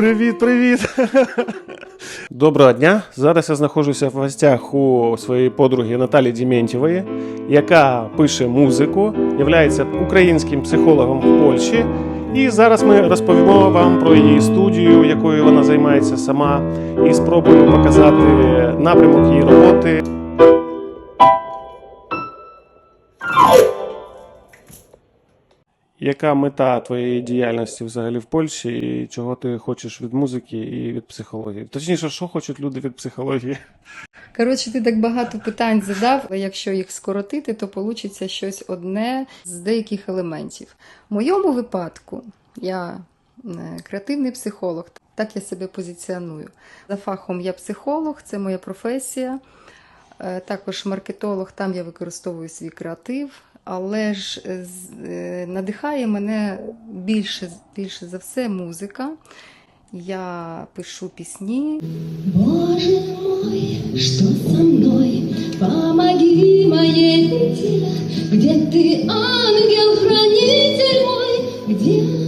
Привіт, привіт! Доброго дня! Зараз я знаходжуся в гостях у своєї подруги Наталі Дімєнтєвої, яка пише музику, є українським психологом в Польщі. І зараз ми розповімо вам про її студію, якою вона займається сама, і спробуємо показати напрямок її роботи. Яка мета твоєї діяльності взагалі в Польщі, і чого ти хочеш від музики і від психології? Точніше, що хочуть люди від психології? Коротше, ти так багато питань задав. Якщо їх скоротити, то вийде щось одне з деяких елементів. В моєму випадку я е, креативний психолог, так я себе позиціоную. За фахом я психолог, це моя професія. Е, Також маркетолог, там я використовую свій креатив. Але ж е, е, надихає мене більше, більше за все музика. Я пишу пісні, Боже мой, что со мной? Помоги моей беде. Где ты, ангел-хранитель мой? Где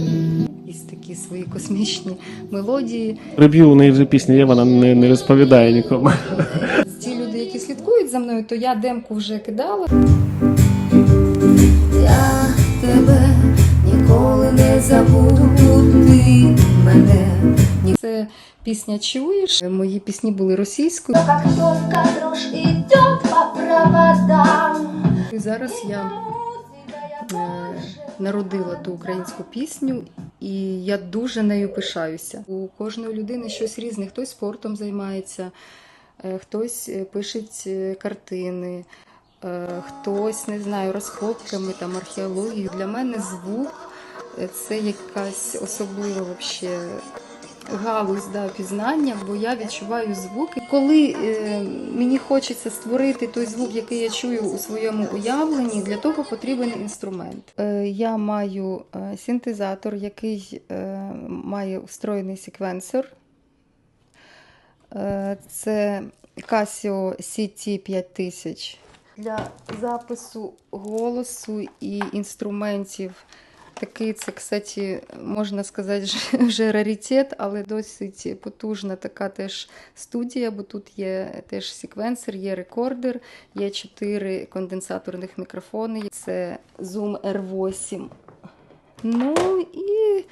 такі свої космічні мелодії. Приб'ю у неї вже пісня є, вона не, не розповідає нікому. Ті люди, які слідкують за мною, то я демку вже кидала. Я тебе ніколи не забуду, ти мене Це пісня Чуєш. Мої пісні були російською. как только дрожь идет по проводам? І зараз я е, народила ту українську пісню, і я дуже нею пишаюся. У кожної людини щось різне. Хтось спортом займається, е, хтось е, пише картини, хтось не знаю, розкопками там археологію. Для мене звук е, це якась особлива вообще. Галузь да, пізнання, бо я відчуваю звуки. Коли е, мені хочеться створити той звук, який я чую у своєму уявленні, для того потрібен інструмент. Е, я маю е, синтезатор, який е, має встроєний секвенсор. Е, це Casio CT 5000 для запису голосу і інструментів. Такий це, кстати, можна сказати, вже- раритет, але досить потужна така теж студія, бо тут є теж секвенсор, є рекордер, є чотири конденсаторних мікрофони. Це Zoom R8. Ну і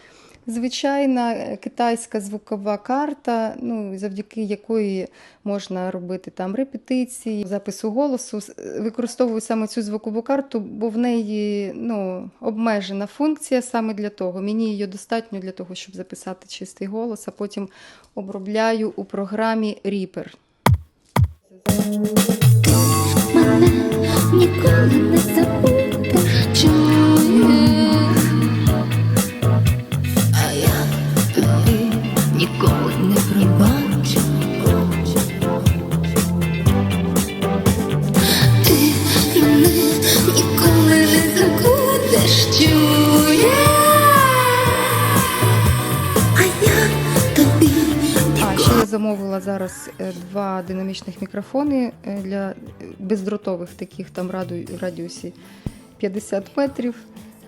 звичайна е, китайська звукова карта, ну, завдяки якої можна робити там репетиції, запису голосу. Використовую саме цю звукову карту, бо в неї ну, обмежена функція саме для того. Мені її достатньо для того, щоб записати чистий голос, а потім обробляю у програмі Reaper. Мене ніколи не забудеш, чуєш? Динамічних мікрофони е, для е, бездротових таких там радіусі 50 метрів.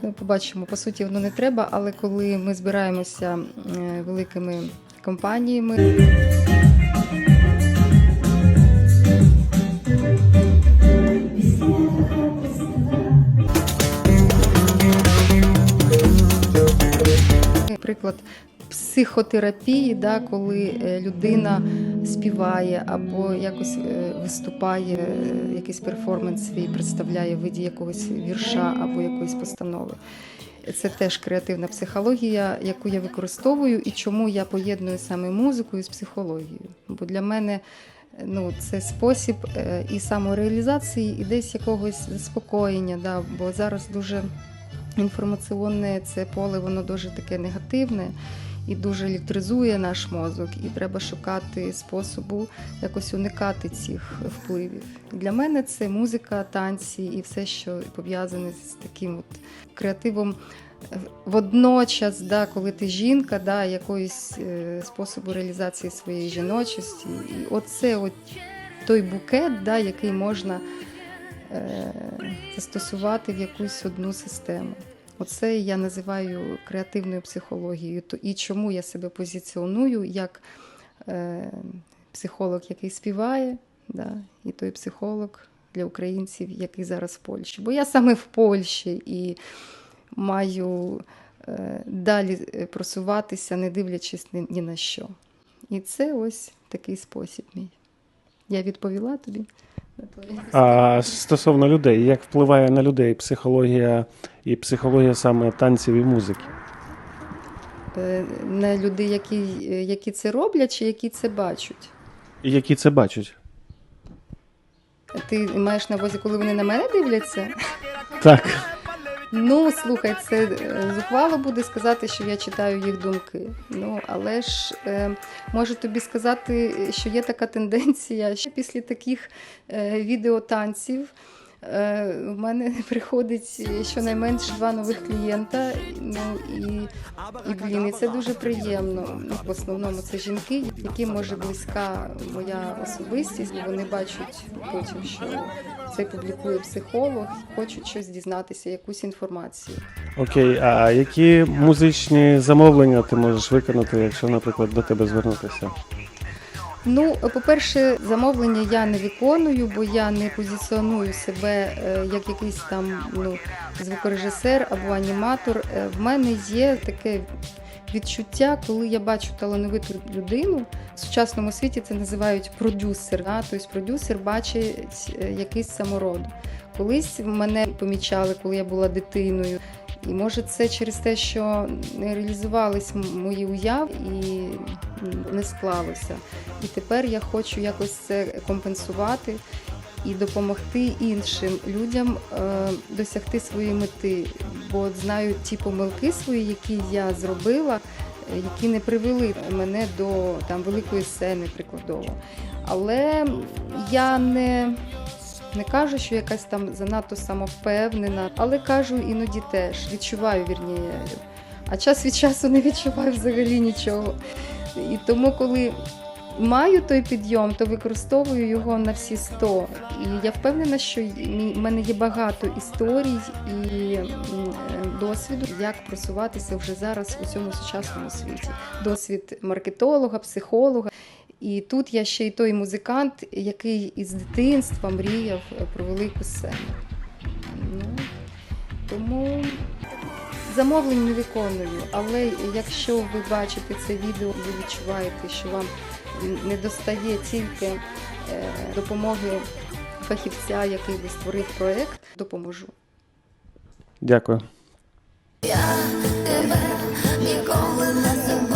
Ну, Побачимо, по суті, воно не треба, але коли ми збираємося е, великими компаніями. Приклад психотерапії, да, коли людина співає або якось е, виступає, е, якийсь перформанс свій представляє в виді якогось вірша або якоїсь постанови. Це теж креативна психологія, яку я використовую, і чому я поєдную саме музику з психологією. Бо для мене ну, це спосіб е, і самореалізації, і десь якогось заспокоєння. Да, бо зараз дуже інформаційне це поле, воно дуже таке негативне і дуже електризує наш мозок, і треба шукати способу якось уникати цих впливів. Для мене це музика, танці і все, що пов'язане з таким от креативом. е, Водночас, да, коли ти жінка, да, якоїсь е, способу реалізації своєї жіночості. І оце от той букет, да, який можна е, застосувати в якусь одну систему. Оце я називаю креативною психологією. То- І чому я себе позиціоную як е, психолог, який співає, да, і той психолог для українців, який зараз в Польщі. Бо я саме в Польщі і маю е, далі е, просуватися, не дивлячись ні, ні на що. І це ось такий спосіб мій. Я відповіла тобі А стосовно людей, як впливає на людей психологія і психологія саме танців і музики? Е, на людей, які, які це роблять, чи які це бачать. Які це бачать? Ти маєш на увазі, коли вони на мене дивляться? Так. Ну, слухай, це е, зухвало буде сказати, що я читаю їх думки. Ну, але ж е, можу тобі сказати, що є така тенденція, що після таких е, відеотанців в мене приходить щонайменш два нових клієнта. Ну і, і блін, і це дуже приємно. Ну, в основному це жінки, яким може близька моя особистість, і вони бачать потім, що це публікує психолог, хочуть щось дізнатися, якусь інформацію. Окей, а які музичні замовлення ти можеш виконати, якщо, наприклад, до тебе звернутися? Ну, по-перше, замовлення я не виконую, бо я не позиціоную себе е, як якийсь там ну, звукорежисер або аніматор. Е, В мене є таке відчуття, коли я бачу талановиту людину. В сучасному світі це називають продюсер. Да? Тобто продюсер бачить е, якийсь самород. Колись мене помічали, коли я була дитиною. І може це через те, що не реалізувались мої уяви і не склалося. І тепер я хочу якось це компенсувати і допомогти іншим людям е, досягти своєї мети. Бо знаю ті помилки свої, які я зробила, е, які не привели мене до там великої сцени прикладово. Але я не. Не кажу, що якась там занадто самовпевнена, але кажу іноді теж відчуваю вірніше. А час від часу не відчуваю взагалі нічого. І тому, коли маю той підйом, то використовую його на всі 100. І я впевнена, що в мене є багато історій і е, досвіду, як просуватися вже зараз у цьому сучасному світі. Досвід маркетолога, психолога. І тут я ще й той музикант, який із дитинства мріяв е, про велику сцену. Ну, тому замовлень не виконую, але якщо ви бачите це відео, ви відчуваєте, що вам не достає тільки е, допомоги фахівця, який би створив проект, допоможу. Дякую. Ніколи не забуду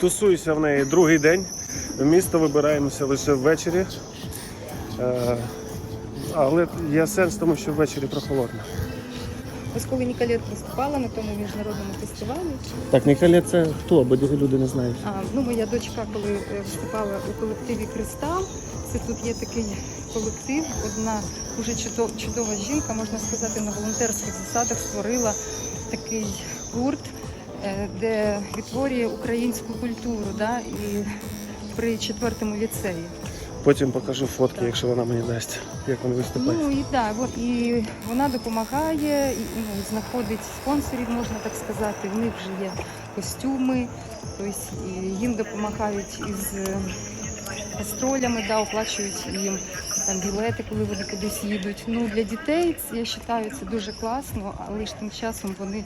Тусуюся в неї другий день. В місто вибираємося лише ввечері. Е, Але є сенс, тому що ввечері прохолодно. Ось коли Ніколет виступала на тому міжнародному фестивалі, Так, Ніколя, це хто? Бо люди не знають. А, ну, моя дочка, коли е, виступала у колективі Кристал, це тут є такий колектив. Одна дуже чудо- чудова жінка, можна сказати, на волонтерських засадах створила такий гурт, е, де відтворює українську культуру да, і при четвертому ліцеї. Потім покажу фотки, якщо вона мені дасть, як вони виступають. Ну і так, от і вона допомагає, і, ну, знаходить спонсорів, можна так сказати. В них вже є костюми, тобто їм допомагають із е, гастролями, да, оплачують їм там білети, коли вони кудись їдуть. Ну для дітей я вважаю це дуже класно, але ж тим часом вони.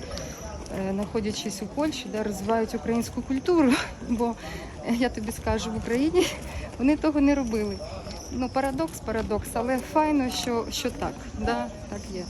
е, Знаходячись у Польщі, да, розвивають українську культуру, бо я тобі скажу, в Україні вони того не робили. Ну, парадокс, парадокс, але файно, що, що так. Да, так є.